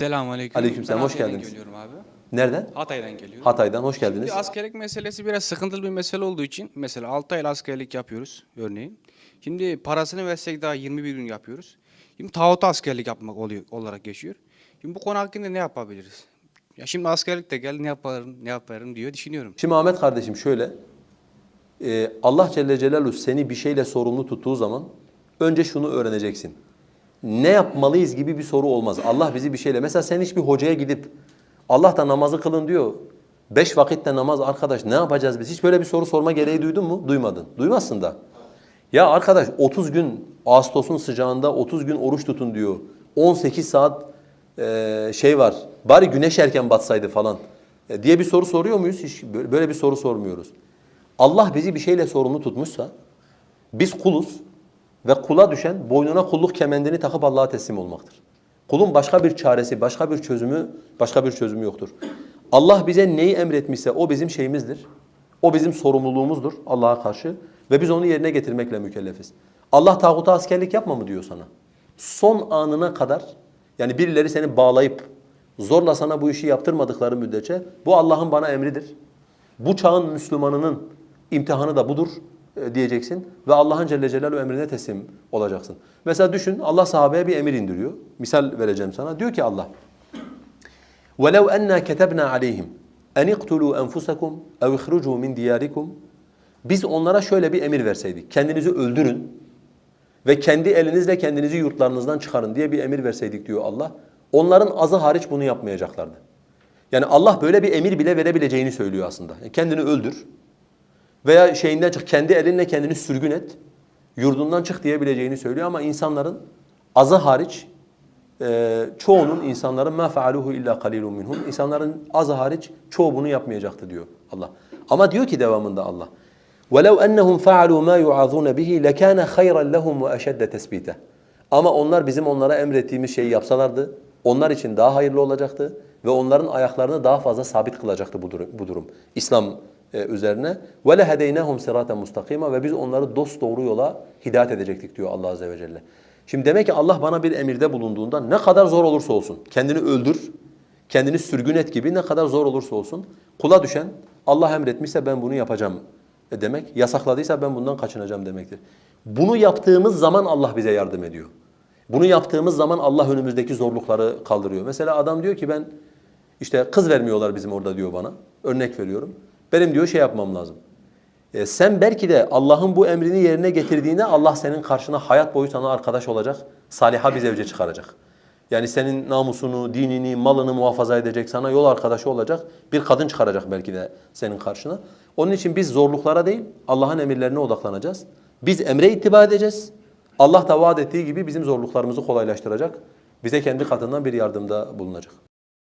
Selamünaleyküm. Aleykümselam, Ben hoş Hatay'dan geldiniz. geliyorum abi. Nereden? Hatay'dan geliyorum. Hatay'dan hoş geldiniz. Bir askerlik meselesi biraz sıkıntılı bir mesele olduğu için mesela 6 ay askerlik yapıyoruz örneğin. Şimdi parasını versek daha 21 gün yapıyoruz. Şimdi tağuta askerlik yapmak oluyor, olarak geçiyor. Şimdi bu konu hakkında ne yapabiliriz? Ya şimdi askerlik de gel ne yaparım ne yaparım diyor düşünüyorum. Şimdi Ahmet kardeşim şöyle. e, Allah Celle Celaluhu seni bir şeyle sorumlu tuttuğu zaman önce şunu öğreneceksin. Ne yapmalıyız gibi bir soru olmaz. Allah bizi bir şeyle. Mesela sen hiçbir hocaya gidip Allah da namazı kılın diyor. Beş vakitte namaz arkadaş ne yapacağız biz? Hiç böyle bir soru sorma gereği duydun mu? Duymadın. Duymazsın da. Ya arkadaş 30 gün Ağustos'un sıcağında 30 gün oruç tutun diyor. 18 saat eee, şey var. Bari güneş erken batsaydı falan e, diye bir soru soruyor muyuz? Hiç böyle bir soru sormuyoruz. Allah bizi bir şeyle sorumlu tutmuşsa biz kuluz ve kula düşen boynuna kulluk kemendini takıp Allah'a teslim olmaktır. Kulun başka bir çaresi, başka bir çözümü, başka bir çözümü yoktur. Allah bize neyi emretmişse o bizim şeyimizdir. O bizim sorumluluğumuzdur Allah'a karşı ve biz onu yerine getirmekle mükellefiz. Allah tağuta askerlik yapma mı diyor sana? Son anına kadar yani birileri seni bağlayıp zorla sana bu işi yaptırmadıkları müddetçe bu Allah'ın bana emridir. Bu çağın Müslümanının imtihanı da budur diyeceksin ve Allah'ın Celle Celaluhu emrine teslim olacaksın. Mesela düşün Allah sahabeye bir emir indiriyor. Misal vereceğim sana. Diyor ki Allah وَلَوْ أَنَّا كَتَبْنَا عَلَيْهِمْ اَنْ اِقْتُلُوا أَنفُسَكُمْ اَوْ اِخْرُجُوا مِنْ دِيَارِكُمْ Biz onlara şöyle bir emir verseydik. Kendinizi öldürün ve kendi elinizle kendinizi yurtlarınızdan çıkarın diye bir emir verseydik diyor Allah. Onların azı hariç bunu yapmayacaklardı. Yani Allah böyle bir emir bile verebileceğini söylüyor aslında. Yani kendini öldür veya şeyinden çık, kendi elinle kendini sürgün et, yurdundan çık diyebileceğini söylüyor ama insanların azı hariç e, çoğunun insanların ma faaluhu illa qalilun minhum. İnsanların azı hariç çoğu bunu yapmayacaktı diyor Allah. Ama diyor ki devamında Allah وَلَوْ أَنَّهُمْ فَعَلُوا مَا يُعَظُونَ بِهِ لَكَانَ خَيْرًا لَهُمْ وَأَشَدَّ تَثْبِيتًا Ama onlar bizim onlara emrettiğimiz şeyi yapsalardı, onlar için daha hayırlı olacaktı ve onların ayaklarını daha fazla sabit kılacaktı bu durum. Bu durum. İslam e, üzerine ve lehedeynahum siraten mustakima ve biz onları dost doğru yola hidayet edecektik diyor Allah azze ve celle. Şimdi demek ki Allah bana bir emirde bulunduğunda ne kadar zor olursa olsun kendini öldür, kendini sürgün et gibi ne kadar zor olursa olsun kula düşen Allah emretmişse ben bunu yapacağım demek, yasakladıysa ben bundan kaçınacağım demektir. Bunu yaptığımız zaman Allah bize yardım ediyor. Bunu yaptığımız zaman Allah önümüzdeki zorlukları kaldırıyor. Mesela adam diyor ki ben işte kız vermiyorlar bizim orada diyor bana. Örnek veriyorum. Benim diyor şey yapmam lazım. E, sen belki de Allah'ın bu emrini yerine getirdiğinde Allah senin karşına hayat boyu sana arkadaş olacak, saliha bir zevce çıkaracak. Yani senin namusunu, dinini, malını muhafaza edecek, sana yol arkadaşı olacak bir kadın çıkaracak belki de senin karşına. Onun için biz zorluklara değil, Allah'ın emirlerine odaklanacağız. Biz emre ittiba edeceğiz. Allah da vaat ettiği gibi bizim zorluklarımızı kolaylaştıracak. Bize kendi katından bir yardımda bulunacak.